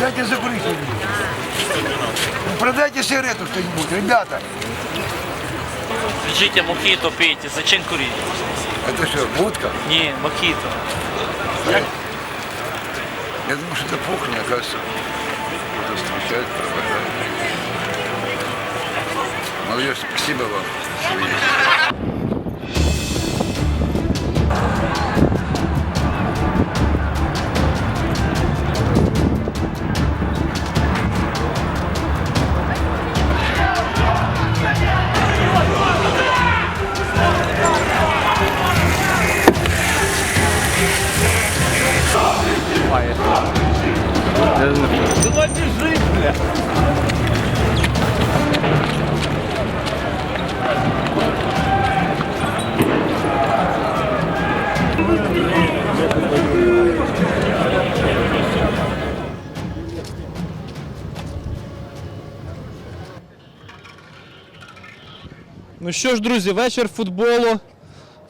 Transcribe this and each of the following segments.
Дайте закурить. Ну, Продайте сигарету что-нибудь, ребята. Жите мохито пейте, зачем курить? Это что, водка? Не, мохито. Я думаю, что это мне кажется. Кто-то встречает, провожает. Молодежь, спасибо вам. что есть. Ну що ж, друзі, вечір футболу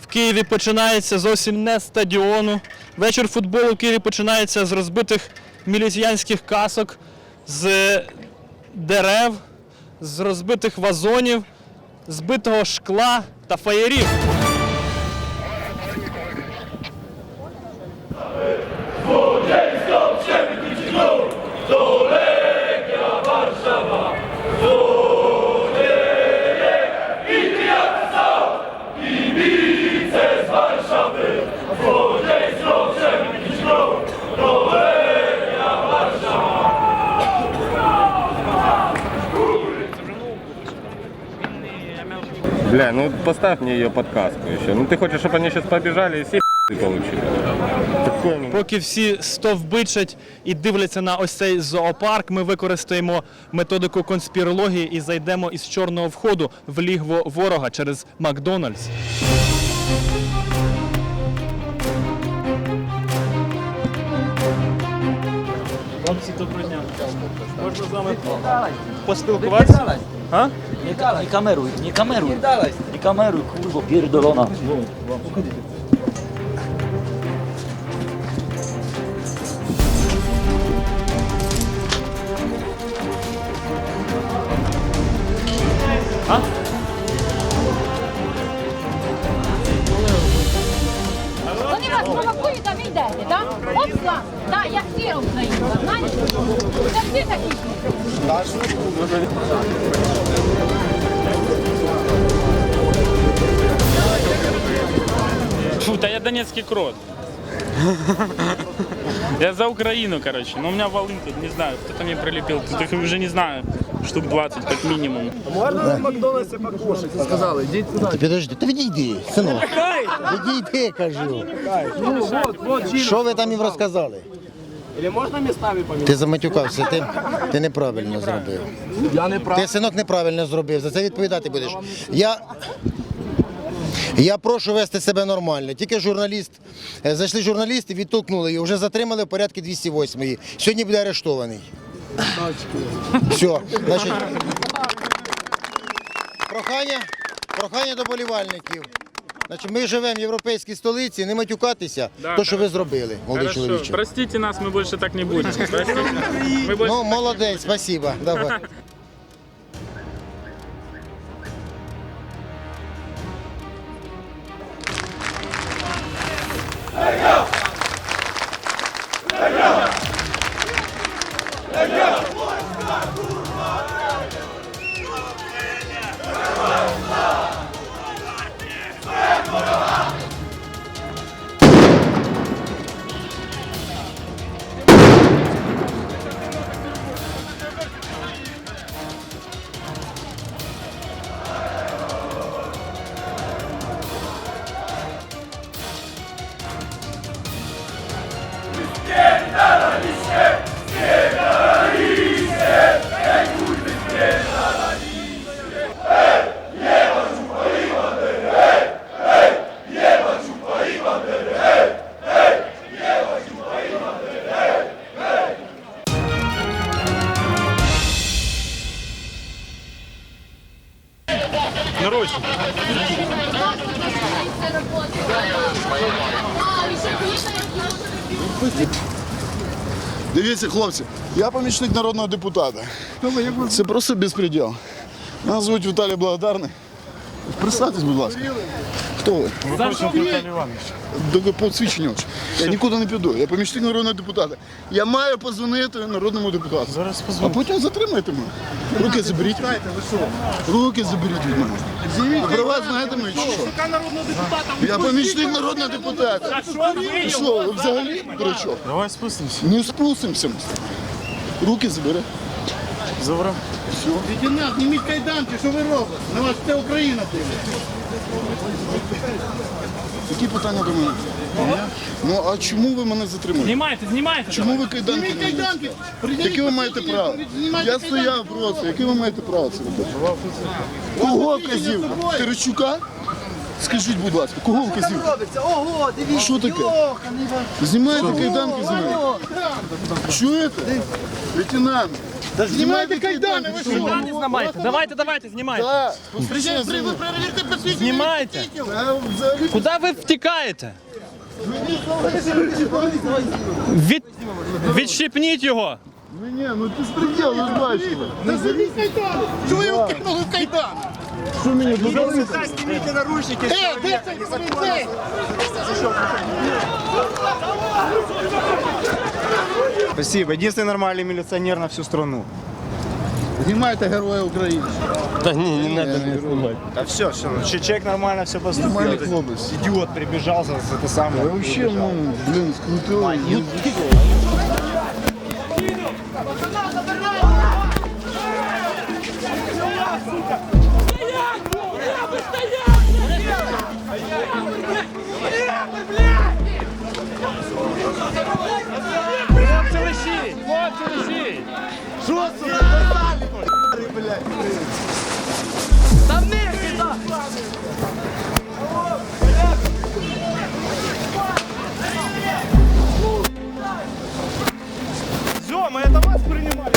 в Києві починається зовсім не з стадіону. Вечір футболу в Києві починається з розбитих міліціянських касок, з дерев, з розбитих вазонів, збитого шкла та фаєрів. Поставь мне ее подказку еще. Ну ты хочешь, чтобы они сейчас побежали и все получили? Такое, ну, Поки всі стовбичать і дивляться на ось цей зоопарк, ми використаємо методику конспірології і зайдемо із чорного входу в лігво ворога через Макдональдс. Хлопці, доброго дня. Можна з вами поспілкуватися? А? Nie, nie kameruj, nie kameruj. Nie kameruj, kurwo, pierdolona. A? Oni nas prowokują tam ideę, tak? Odznam! Так, я сіром заїхала, знаєш? Це всі такі. Фу, да я донецкий крот. Я за Украину, короче. Но у меня волын тут, не знаю, кто-то мне прилепил. Тут их уже не знаю, штук 20 как минимум. Ти підожди, ти відійди, синок. Відійди, кажу. Що ви там їм розказали? Ти заматюкався, ти, ти неправильно зробив. Я не Ти, синок, неправильно зробив, за це відповідати будеш. Я, я прошу вести себе нормально. Тільки журналіст, е, зайшли журналісти, відтолкнули його, вже затримали в порядку 208 Сьогодні буде арештований. Все, значить, прохання, прохання до болівальників. Значить, ми живемо в європейській столиці, не матюкатися, Да, то що ви зробили, молодий Хорошо. чоловіче. Нас, ми більше так не будем. Простите. Мы больше... Ну, молодець, спасіба. Давай. Дивіться, хлопці, я помічник народного депутата. Це просто безпреділ. Нас звуть Віталій Благодарний. Представтесь, будь ласка. Хто ви? До посвідчення. очі. Я нікуди не піду. Я помічник народного депутата. Я маю позвонити народному депутату. Зараз А потім затримайте мене. Руки заберіть. Руки заберіть від мене. А права знаєте чи що? Я помічник народного депутата. Ви взагалі дурачок? Давай спустимся. Не спустимося. Руки забери. Забрав. Лейтенант, зніміть кайданки, що ви робите? На вас вся Україна дивиться. Які питання до мене? Ну а чому ви мене затримали? Знімайте, знімайте. Чому ви кайданки? Зніміть кайданки! Яке ви маєте право? Я стояв просто, яке ви маєте право це робити? Кого вказів? Терещука? Скажіть, будь ласка, кого вказів? Ого, дивіться. Що таке? Знімайте кайданки з мене. Чуєте? Лейтенант, знімайте кайданки. ви що? Знімайте, давайте, давайте, знімайте. Так, посвідчення знімайте. Знімайте. А взагалі Куди ви втікаєте? Від... Відщипніть його. Ну ні, ну ти сприділ, ви ж бачили. Та зніміть кайдан! Чого ви його кинули в кайдан? Що мені додали? Зніміть наручники. Е, де це поліцей? Спасибо. Единственный нормальный милиционер на всю страну. Знімайте Героя України. Да не, не надо меня снимать. Да все, все. Человек нормально все поступил. Нормальный Этот хлопец. Идиот прибежал за за это самое. Вообще, ну, блин, скрутили. Ну, Хлопці лишіть! Хлопці лишіть! Все, мы это вас принимали.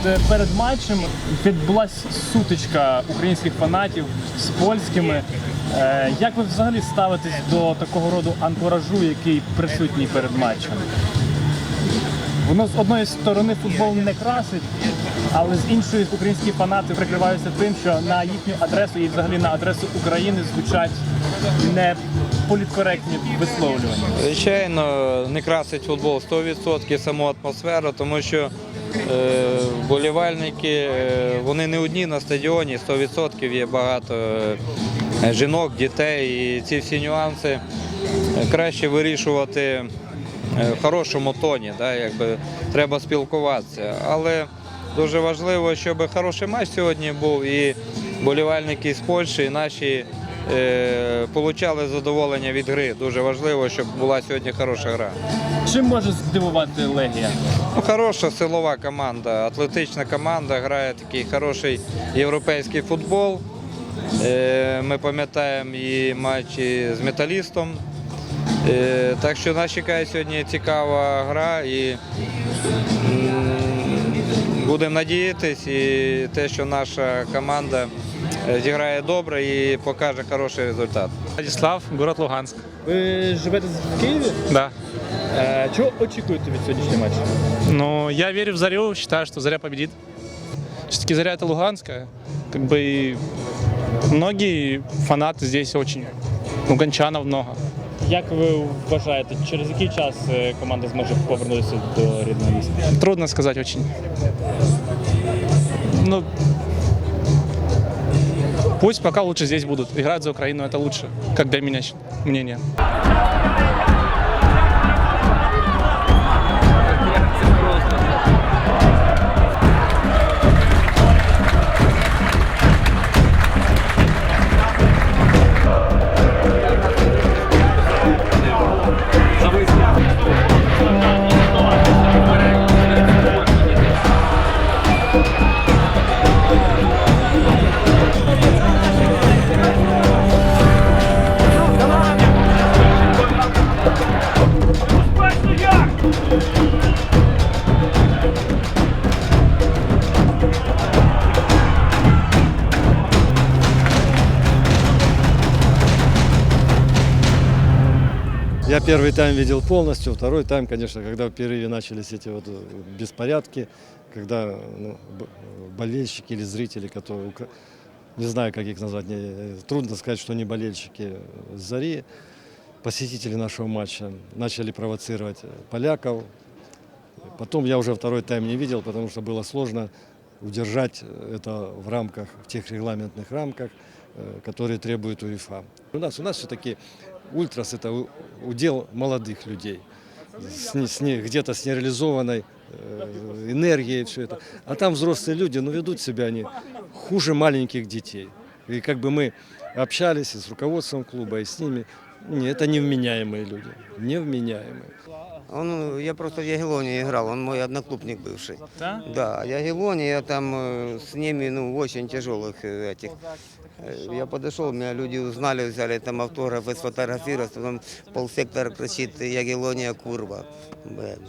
От е, перед матчем відбулася сутичка українських фанатів з польськими. Е, Як ви взагалі ставитесь до такого роду антуражу, який присутній перед матчем? Воно з одної сторони футбол не красить, але з іншої українські фанати прикриваються тим, що на їхню адресу і взагалі на адресу України звучать не політкоректні висловлювання. Звичайно, не красить футбол 100% саму атмосферу, тому що е, вболівальники е, вони не одні на стадіоні, 100% є багато е, жінок, дітей, і ці всі нюанси краще вирішувати в хорошому тоні, да, якби треба спілкуватися. Але дуже важливо, щоб хороший матч сьогодні був і болівальники з Польщі, і наші получали задоволення від гри. Дуже важливо, щоб була сьогодні хороша гра. Чим може здивувати Легія? Ну, хороша силова команда, атлетична команда, грає такий хороший європейський футбол. Е, Ми пам'ятаємо і матчі з металістом. Е, Так що нас чекає сьогодні цікава гра і будемо надіятись, і те, що наша команда е, зіграє добре і покаже хороший результат. Владислав, город Луганськ. Ви живете в Києві? Да. Е, Чого очікуєте від сьогоднішнього матчу? Но я верю в Зарю, считаю, что Заря победит. Все-таки Заря это Луганская. Как бы и многие фанаты здесь очень. У гончанов много. Як ви вважаєте, через який час е, команда зможе повернутися до рідного міста? Трудно сказать очень. Ну, пусть пока лучше здесь будут. Играть за Украину это лучше, как для меня щ- мнение. Я первый тайм видел полностью, второй тайм, конечно, когда впервые начались эти вот э, беспорядки, когда ну, болельщики или зрители, которые, не знаю, как их назвать, не- э, трудно сказать, что не болельщики э, Зари, посетители нашего матча начали провоцировать поляков. Потом я уже второй тайм не видел, потому что было сложно удержать это в рамках, в тех регламентных рамках, которые требует УЕФА. У нас, у нас все-таки ультрас – это у- удел молодых людей, с не- с не- где-то с нереализованной э, энергией все это. А там взрослые люди, ну ведут себя они хуже маленьких детей. И как бы мы общались и с руководством клуба, и с ними, не, это невменяемые люди, невменяемые. Он, я просто в Ягеллоне играл, он мой одноклубник бывший. Да? Да, Ягеллоне, я там э, с ними, ну, в очень тяжелых э, этих. Э, Я подошел, меня люди узнали, взяли там автографы, сфотографировались, потом полсектора кричит Ягеллония Курва. Блин.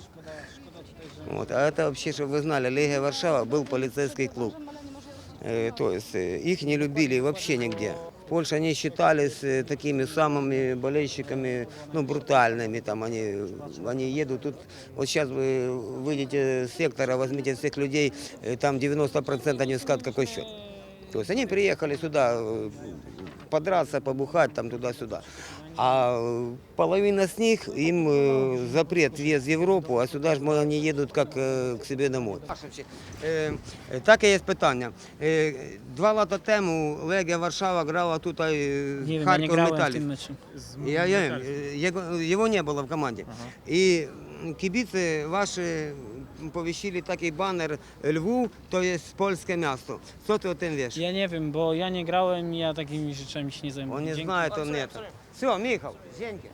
Вот. А это вообще, чтобы вы знали, Легия Варшава был полицейский клуб. Э, То есть э, их не любили вообще нигде. В Польше они считались э, такими самыми болельщиками, ну, брутальными. Там они, они едут тут. Вот сейчас вы выйдете с сектора, возьмите всех людей, э, там 90% они скажут, какой счет. То есть они приехали сюда э, подраться, побухать там туда-сюда. А э, половина с них, им э, запрет въезд в Європу, а сюди ж мо- вони їдуть як е, к собі домой. Е, е, Таке є питання. Е, Два лата тому Легія Варшава грала тут е, Харків Металіст. Я, я, э, его, его не было в команде. И м, кибицы ваши повещили такий банер Льву, то есть польskie miasto. Co ty o tym wiesz? Я не wiem, bo ja nie grałem, ja takimi rzeczami się nie zajmuję. Он не Dzięki. знает, он это. Все, Михал, Женька.